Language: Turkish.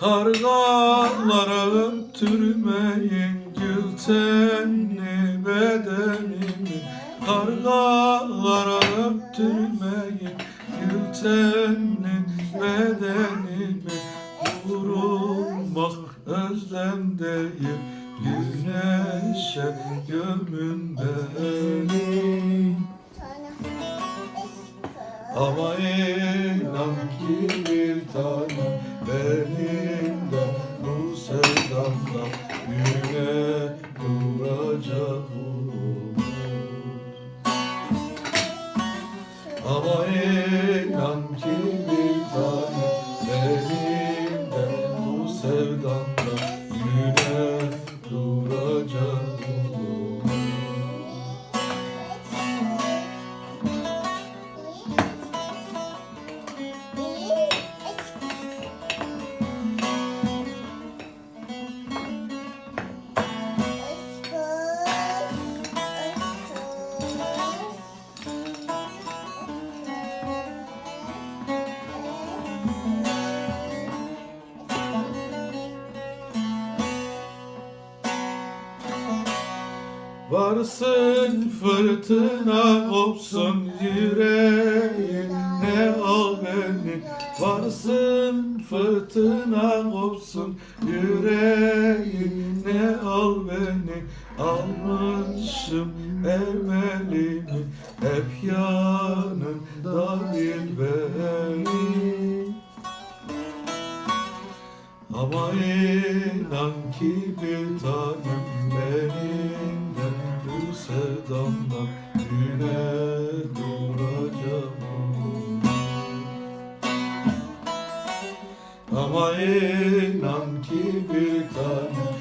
Kargalara öptürmeyin gül tenli bedenimi Kargalara öptürmeyin gül tenli bedenimi Vurulmak özlemdeyim Güneşe gömün beni. Ama inan ki bir tanem Ama inan ki Varsın fırtına kopsun yüreğine al beni. Varsın fırtına kopsun yüreğine al beni. Almışım emelimi hep yanında bil beni ama inan ki bir tanem benim Ama inan ki bir tanem